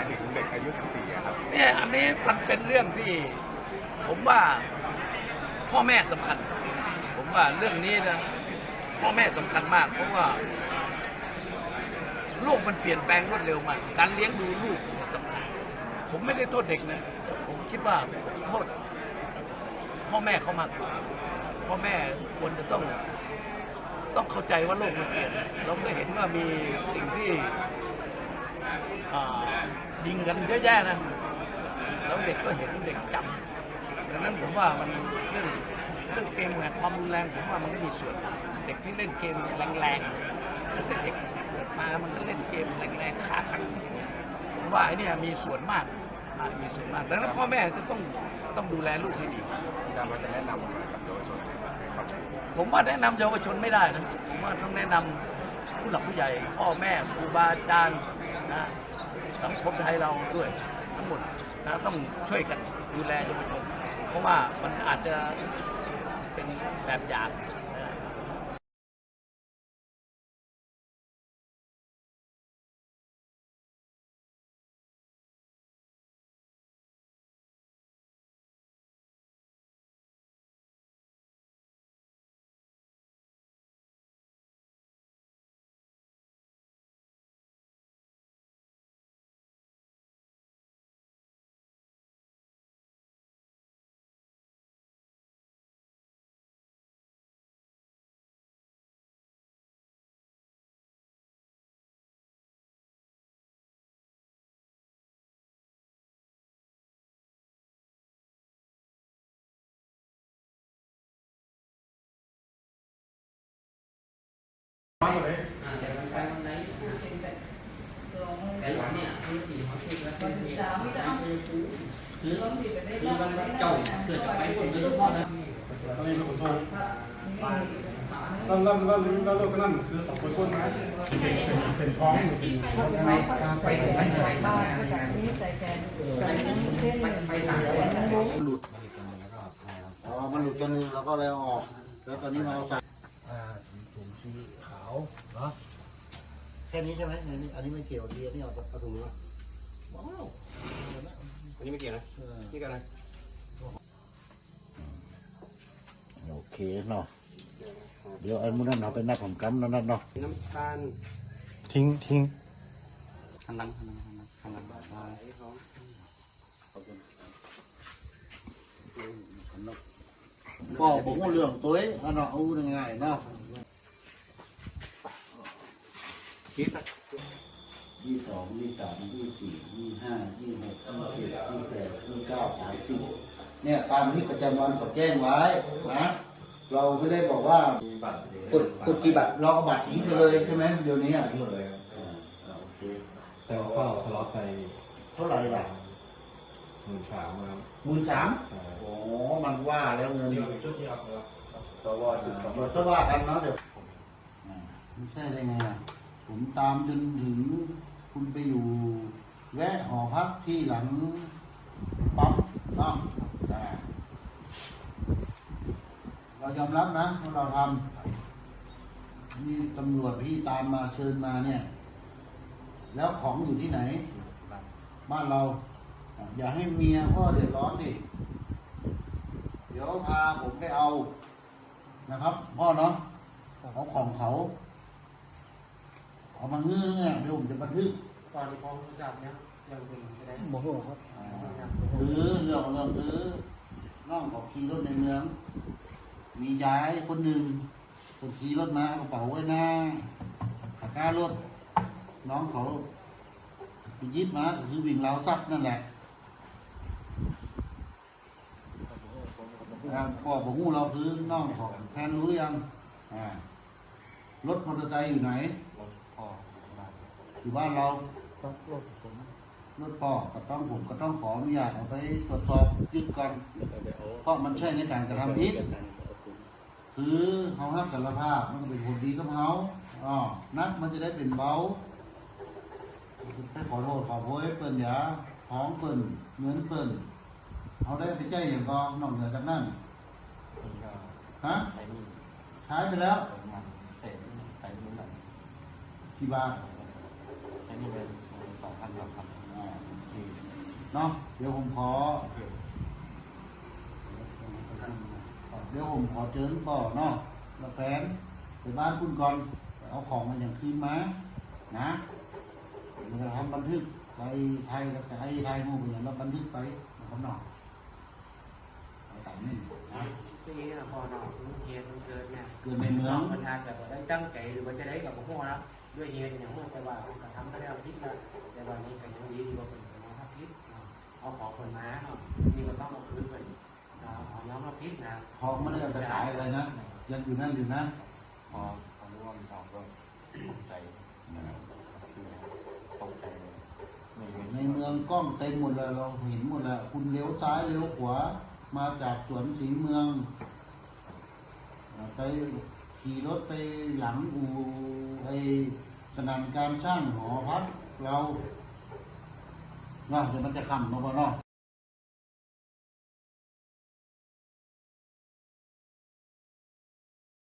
ายถึงเด็กอายุ 14อะครับ เนี่ยอันนี้มันเป็นเรื่องที่ผมว่าพ่อแม่สำคัญ ผมว่าเรื่องนี้นะพ่อแม่สำคัญมาก เพราะว่าโลกมันเปลี่ยนแปลงรวดเร็วมากการเลี้ยงดูลูกสำคัญ ผมไม่ได้โทษเด็กนะผมคิดว่าผมโทษ พ่อแม่เขามากกว่าพ่อแม่ควรจะต้อง ต้องเข้าใจว่าโลกมันเปลี่ยน เราก็เห็นว่ามีสิ่งที่ อ่ายิงกันเยอะแยะนะ แล้วเด็กก็เห็นเด็กจำดังนั้นผมว่ามันเรื่องเรื่องเกมแห่งความรุนแรงผมว่ามันก็มีส่วน เด็กที่เล่นเกมแรงๆตั้งแต่เด็กเกิดมามันก็เล่นเกมแรงๆขากันผมว่าไอ้เนี่ยมีส่วนมากอ่ามีส่วนมากดังนั้นพ่อแม่จะต้องต้องดูแลลูกให้ดีอาจารย์ว่าจะแนะนำอะไรกับเยาวชนให้เขาผมว่าแนะนำเยาวชนไม่ได้นะผมว่าต้องแนะนำ ผู้หลักผู้ใหญ่พ่อแม่ครูบาอาจารย์นะสังคมไทยเราด้วยทั้งหมดนะต้องช่วยกันดูแลเยาวชนเพราะว่ามันอาจจะเป็นแบบอย่าง นะคือมันเจ้าเกิดจากไปคนโดยเฉพาะนะตอนนี้เป็นคนโทรแล้วแล้วแล้วแล้วลูกก็นั่นคือสองคนคนไหมเป็นเป็นท้องอยู่เป็นยังไงไปไปไปสามไปสามหลุดอ๋อมันหลุดตัวนึงแล้วก็เลยออก แล้วตอนนี้มาเอาใส่อ่าถุงสีขาวเนาะแค่นี้ใช่ไหมอันนี้อันนี้ไม่เกี่ยวดีอันนี้เอาเอาถุงนี้มาว้าวอันนี้ไม่ เกี่ยวนะเออนี่กันนะโอเคเนาะเดี๋ยวอันมุนั้นเอาไปนัดผมกันนั่นเนาะน้ำตาลทิ้งทิ้งหันหลังหันหลังหันหลังหันหลังก็ผมว่าเรื่องตัวเองอันเนาะเอาง่ายๆเนาะคิดนะ ยี่สองยี่สามยี่สี่ยี่ห้ายี่หกยี่เจ็ดยี่แปดยี่เก้าสามสิบเนี่ยตามที่ประจำวันเขาแจ้งไว้นะเราไม่ได้บอกว่ากดกดกี่บาทเราเอาบัตรทิ้งไปเลยใช่ไหมเดี๋ยวนี้อะหมดเลยโอเคแต่ก็ทะเลาะไปเท่าไหร่ล่ะหมื่นสามครับหมื่นสามโอ้มันว่าแล้วเงินชุดที่เอาครับสวจุดสองร้อยสว่ากันเนาะเดี๋ยวอ่าไม่ใช่ได้ไงอะผมตามจนถึง คุณไปอยู่แวะหอพักที่หลังปั๊มเนาะอ่เรายอมรับนะว่าเราทำนี่ตำรวจพี่ตามมาเชิญมาเนี่ย แล้วของอยู่ที่ไหน บ้านเราอะอย่าให้เมียพ่อเดือดร้อนดิเดี๋ยวพาผมไปเอานะครับ พ่อเนาะเอาของเขา เอามาเงื้อเนี่ยเดี๋ยวผมจะบันทึกตอนที่พ้องรู้จักเนี่ยยังเป็นไม่ได้โมโหครับหรือเรื่องของเรื่องคือน้องเขาขี่รถในเมือง มียายคนหนึ่งคนขี่รถมาเอากระเป๋าไว้หน้าตะกร้ารถ น้องเขาไปยึดมาก็คือวิ่งราวทรัพย์นั่นแหละอ่าพ่อบอกหูเราคือน้องของแทนรู้หรือยังอ่ารถมอเตอร์ไซค์อยู่ไหน พ่ออยู่บ้านเรารถพ่อก็ต้องผมก็ต้องขออนุญาตเอาไปตรวจสอบยึดก่อนเพราะมันใช่ในการกระทำผิดคือเขาห้ามสารภาพมันเป็นผลดีกับเขาอ๋อนักมันจะได้เป็นเบาให้ขอโทษขอโพยเปิ้นยาท้องเปิ้นเงินเปิ้นเอาได้ไปใจอย่างก็นอกเหนือจากนั้นฮะใช้ไปแล้ว เติมงานเตะใส่ นี่แบบกี่บาทใช้นี่เป็นสองพันสามพันอ่าเนาะเดี๋ยวผมขอ เดี๋ยวผมขอเชิญต่อเนาะแล้วแฟนไปบ้านคุณก่อนไปเอาของมันอย่างคืนมานะเราจะทำบันทึกไปไทยแล้วจะให้ไทยงูไปอย่างเราบันทึกไปนะครับเนาะไปตามนี้นะที่นี่นะพอเนาะเหตุมันเกิดเนี่ยเกิดในเมือง มันอาจจะได้ตั้งใจหรือว่าจะได้กับพวกเรา ด้วยเหตุอย่างเมื่อแต่ว่าก็ทำไม่ได้เอาพิษแล้วแต่ว่านี้ก็ยังดีดีกว่าเป็นของทับพิษเอาของคนมาเนาะนี่ก็ต้องเอาคืนไปเอาย้อมรับพิษนะของไม่ได้เอาไปขายอะไรนะยังอยู่นั่นอยู่นะพอพอรู้ว่ามีทองก็ตกใจนะครับคือตกใจเลยไม่เห็นในเมืองกล้องเต็มหมดเลยเราเห็นหมดแล้วคุณเลี้ยวซ้ายเลี้ยวขวามาจากสวนสีเมืองไป ขี่รถไปหลังอูไอสนามการช่างหอพักเราว่าเดี๋ยวมันจะคำเนาะพ่อเนาะ